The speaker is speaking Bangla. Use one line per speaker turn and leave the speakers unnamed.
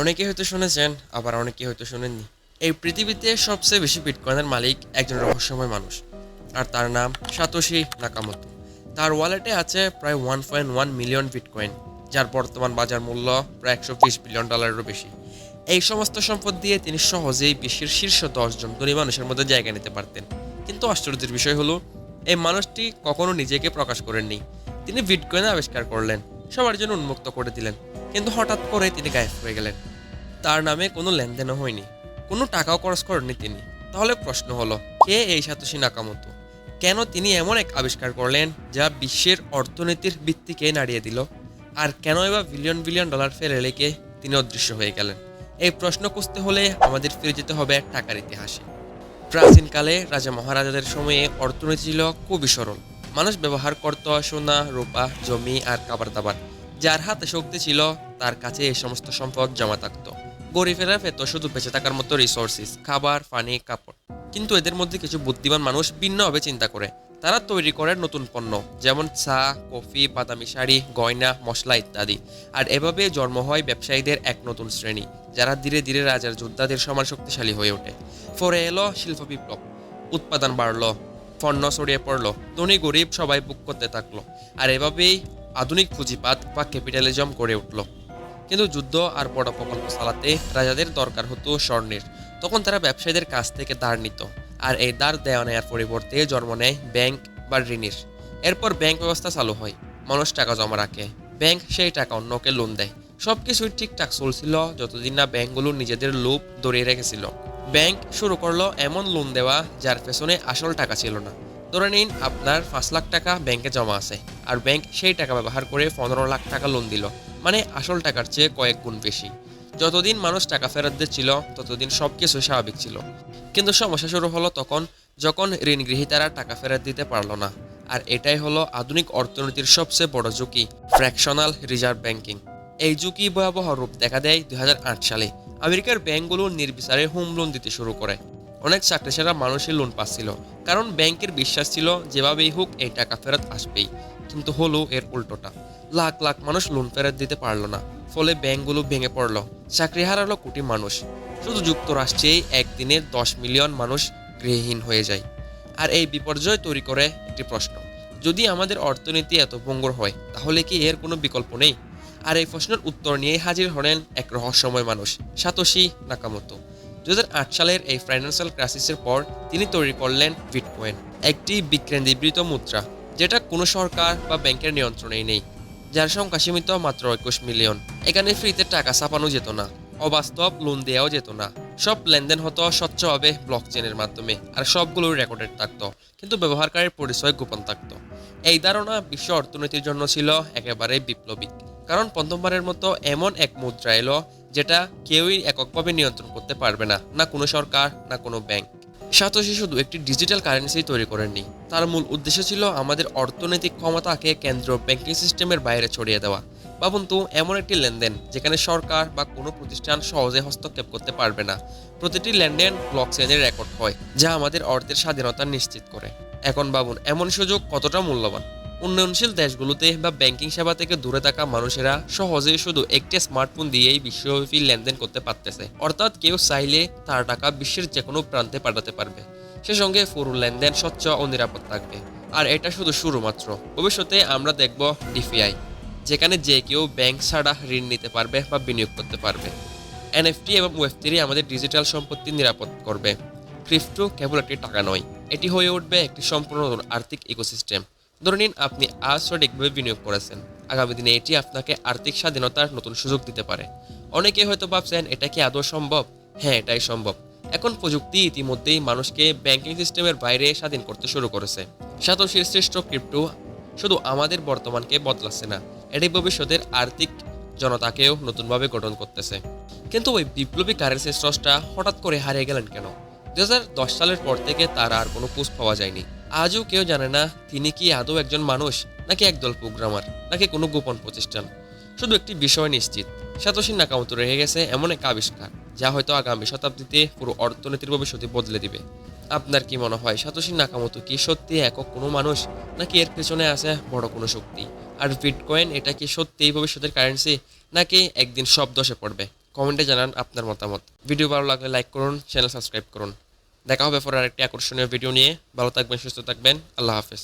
অনেকে হয়তো শুনেছেন, আবার অনেকে হয়তো শুনেননি। এই পৃথিবীতে সবচেয়ে বেশি বিটকয়েনের মালিক একজন রহস্যময় মানুষ, আর তার নাম সাতোশি নাকামতো। তার ওয়ালেটে আছে প্রায় one point one million bitcoin যার বর্তমান বাজার মূল্য প্রায় একশো বিশ বিলিয়ন ডলারেরও বেশি। এই সমস্ত সম্পদ দিয়ে তিনি সহজেই বিশ্বের শীর্ষ দশজন ধনী মানুষের মধ্যে জায়গা নিতে পারতেন। কিন্তু আশ্চর্যের বিষয় হলো, এই মানুষটি কখনো নিজেকে প্রকাশ করেননি। তিনি বিটকয়েন আবিষ্কার করলেন, সবার জন্য উন্মুক্ত করে দিলেন। কিন্তু হঠাৎ করে তিনি গায়েব হয়ে গেলেন। তার নামে কোনো লেনদেনও হয়নি, কোনো টাকাও খরচ করেননি তিনি। তাহলে প্রশ্ন হলো, কে এই সাতোশি নাকামতো? কেন তিনি এমন এক আবিষ্কার করলেন যা বিশ্বের অর্থনীতির ভিত্তিকে নাড়িয়ে দিল? আর কেন এবার বিলিয়ন বিলিয়ন ডলার ফেলে রেখে তিনি অদৃশ্য হয়ে গেলেন? এই প্রশ্ন খুঁজতে হলে আমাদের ফিরে যেতে হবে টাকার ইতিহাসে। প্রাচীনকালে রাজা মহারাজাদের সময়ে অর্থনীতি ছিল খুবই সরল। মানুষ ব্যবহার করত সোনা, রূপা, জমি আর খাবার দাবার। যার হাতে শক্তি ছিল, তার কাছে এই সমস্ত সম্পদ জমা থাকতো। গরিবেরা পেত শুধু বেঁচে থাকার মতো রিসোর্সেস খাবার, পানি, কাপড়। কিন্তু এদের মধ্যে কিছু বুদ্ধিমান মানুষ ভিন্নভাবে চিন্তা করে। তারা তৈরি করে নতুন পণ্য, যেমন চা, কফি, বাদামি শাড়ি, গয়না, মশলা ইত্যাদি। আর এভাবে জন্ম হয় ব্যবসায়ীদের এক নতুন শ্রেণি, যারা ধীরে ধীরে রাজার যোদ্ধাদের সমান শক্তিশালী হয়ে ওঠে। পরে এলো শিল্প বিপ্লব। উৎপাদন বাড়লো, পণ্য ছড়িয়ে পড়ল, ধনী গরিব সবাই বুক করতে থাকল। আর এভাবেই আধুনিক পুঁজিপাত বা ক্যাপিটালিজম গড়ে উঠল। কিন্তু যুদ্ধ আর বড় প্রকল্প চালাতে রাজাদের দরকার হতো স্বর্ণের। তখন তারা ব্যবসায়ীদের কাছ থেকে ধার নিত আর এই ধার দেওয়া নেওয়ার পরিবর্তে জন্ম নেয় ব্যাংক বা ঋণের। এরপর ব্যাংক ব্যবস্থা চালু হয়, মানুষ টাকা জমা রাখে, ব্যাংক সেই টাকা অন্যকে লোন দেয়। সব কিছুই ঠিকঠাক চলছিল যতদিন না ব্যাংকগুলো নিজেদের লোভ ধরিয়ে রেখেছিল। ব্যাংক শুরু করল এমন লোন দেওয়া যার পেছনে আসল টাকা ছিল না। ধরে নিন আপনার পাঁচ লাখ টাকা ব্যাংকে জমা আছে, আর ব্যাংক সেই টাকা ব্যবহার করে পনেরো লাখ টাকা লোন দিল মানে আসল টাকার চেয়ে কয়েক গুণ বেশি। যতদিন মানুষ টাকা ফেরত দিচ্ছিল, ততদিন সব কিছু স্বাভাবিক ছিল। কিন্তু সমস্যা শুরু হলো তখন যখন ঋণ গৃহীতারা টাকা ফেরত দিতে পারল না, আর এটাই হলো আধুনিক অর্থনীতির সবচেয়ে বড় ঝুঁকি ফ্র্যাকশনাল রিজার্ভ ব্যাংকিং এই ঝুঁকি ভয়াবহ রূপ দেখা দেয় দুই হাজার আট সালে। আমেরিকার ব্যাংকগুলো নির্বিচারে হোম লোন দিতে শুরু করে। অনেক চাকরিসারা মানুষের লোন পাচ্ছিল। কারণ ব্যাংকের বিশ্বাস ছিল, যেভাবেই হোক এই টাকা ফেরত আসবেই। কিন্তু হলো এর উল্টোটা। লাখ লাখ মানুষ লোন ফেরত দিতে পারল না। ফলে ব্যাংকগুলো ভেঙে পড়ল। চাকরি হারালো কোটি মানুষ। শুধু যুক্তরাষ্ট্রেই একদিনে দশ মিলিয়ন মানুষ গৃহহীন হয়ে যায়। আর এই বিপর্যয় তৈরি করে একটি প্রশ্ন। যদি আমাদের অর্থনীতি এত ভঙ্গুর হয়, তাহলে কি এর কোনো বিকল্প নেই? আর এই প্রশ্নের উত্তর নিয়ে হাজির হলেন এক রহস্যময় মানুষ, সাতোশি নাকামতো। দু হাজার আট সালের এই ফাইন্যান্সিয়াল ক্রাইসিসের পর তিনি তৈরি করলেন বিটকয়েন, একটি বিকেন্দ্রীকৃত মুদ্রা, যেটা কোনো সরকার বা ব্যাংকের নিয়ন্ত্রণেই নেই, যার সংখ্যা সীমিত মাত্র একুশ মিলিয়ন। এখানে ফ্রিতে টাকা ছাপানো যেত না, অবাস্তব লোন দেওয়াও যেত না। সব লেনদেন হতো স্বচ্ছভাবে ব্লক চেনের মাধ্যমে, আর সবগুলো রেকর্ডেড থাকতো, কিন্তু ব্যবহারকারীর পরিচয় গোপন থাকতো। এই ধারণা বিশ্ব অর্থনীতির জন্য ছিল একেবারে বিপ্লবিক কারণ প্রথমবারের মতো এমন এক মুদ্রা এলো যেটা কেউই এককভাবে নিয়ন্ত্রণ করতে পারবে না না কোনো সরকার, না কোনো ব্যাংক সাতোশি শুধু একটি ডিজিটাল কারেন্সি তৈরি করেননি। তার মূল উদ্দেশ্য ছিল আমাদের অর্থনৈতিক ক্ষমতাকে কেন্দ্র ব্যাংকিং সিস্টেমের বাইরে ছড়িয়ে দেওয়া। ভাবুন তো এমন একটি লেনদেন যেখানে সরকার বা কোনো প্রতিষ্ঠান সহজে হস্তক্ষেপ করতে পারবে না। প্রতিটি লেনদেন ব্লক চেনের রেকর্ড হয়, যা আমাদের অর্থের স্বাধীনতা নিশ্চিত করে। এখন ভাবুন, এমন সুযোগ কতটা মূল্যবান? উন্নয়নশীল দেশগুলোতে বা ব্যাংকিং সেবা থেকে দূরে থাকা মানুষেরা সহজেই শুধু একটি স্মার্টফোন দিয়েই বিশ্বব্যাপী লেনদেন করতে পারতেছে। অর্থাৎ কেউ চাইলে তার টাকা বিশ্বের যে কোনো প্রান্তে পাঠাতে পারবে। সে সঙ্গে পুরো লেনদেন স্বচ্ছ ও নিরাপদ থাকবে। আর এটা শুধু শুরু মাত্র। ভবিষ্যতে আমরা দেখব ডিফিআই, যেখানে যে কেউ ব্যাংক ছাড়া ঋণ নিতে পারবে বা বিনিয়োগ করতে পারবে। এনএফটি এবং ওয়েব থ্রি আমাদের ডিজিটাল সম্পত্তি নিরাপদ করবে। ক্রিপ্টো কেবল একটি টাকা নয়, এটি হয়ে উঠবে একটি সম্পূর্ণ আর্থিক ইকোসিস্টেম। ধরে নিন, আপনি আজ সঠিকভাবে বিনিয়োগ করেছেন। আগামী দিনে এটি আপনাকে আর্থিক স্বাধীনতার নতুন সুযোগ দিতে পারে। অনেকে হয়তো ভাবছেন, এটা কি আদৌ সম্ভব? হ্যাঁ এটাই সম্ভব। এখন প্রযুক্তি ইতিমধ্যেই মানুষকে ব্যাংকিং সিস্টেমের বাইরে স্বাধীন করতে শুরু করেছে। সাতোশির শ্রেষ্ঠ ক্রিপ্টো শুধু আমাদের বর্তমানকে বদলাচ্ছে না, এটি ভবিষ্যতের আর্থিক জনতাকেও নতুনভাবে গঠন করতেছে। কিন্তু ওই বিপ্লবী কারেন্সির স্রষ্টা হঠাৎ করে হারিয়ে গেলেন কেন? দুই হাজার দশ সালের পর থেকে তার আর কোনো পোস্ট পাওয়া যায়নি। আজও কেউ জানে না তিনি কি আদৌ একজন মানুষ, নাকি একদল প্রোগ্রামার, নাকি কোনো গোপন প্রতিষ্ঠান। শুধু একটি বিষয় নিশ্চিত সাতোশী নাকামতো রেখে গেছে এমন এক আবিষ্কার, যা হয়তো আগামী শতাব্দীতে পুরো অর্থনীতির ভবিষ্যতে বদলে দিবে। আপনার কি মনে হয় সাতোশী নাকামতো কি সত্যি একক কোনো মানুষ, নাকি এর পেছনে আছে বড় কোনো শক্তি? আর বিটকয়েন, এটা কি সত্যিই ভবিষ্যতের কারেন্সি, নাকি একদিন সব দশে পড়বে? কমেন্টে জানান আপনার মতামত। ভিডিও ভালো লাগলে লাইক করুন, চ্যানেল সাবস্ক্রাইব করুন। দেখা হবে পরে আরেকটি আকর্ষণীয় ভিডিও নিয়ে। ভালো থাকবেন সুস্থ থাকবেন। আল্লাহ হাফেজ।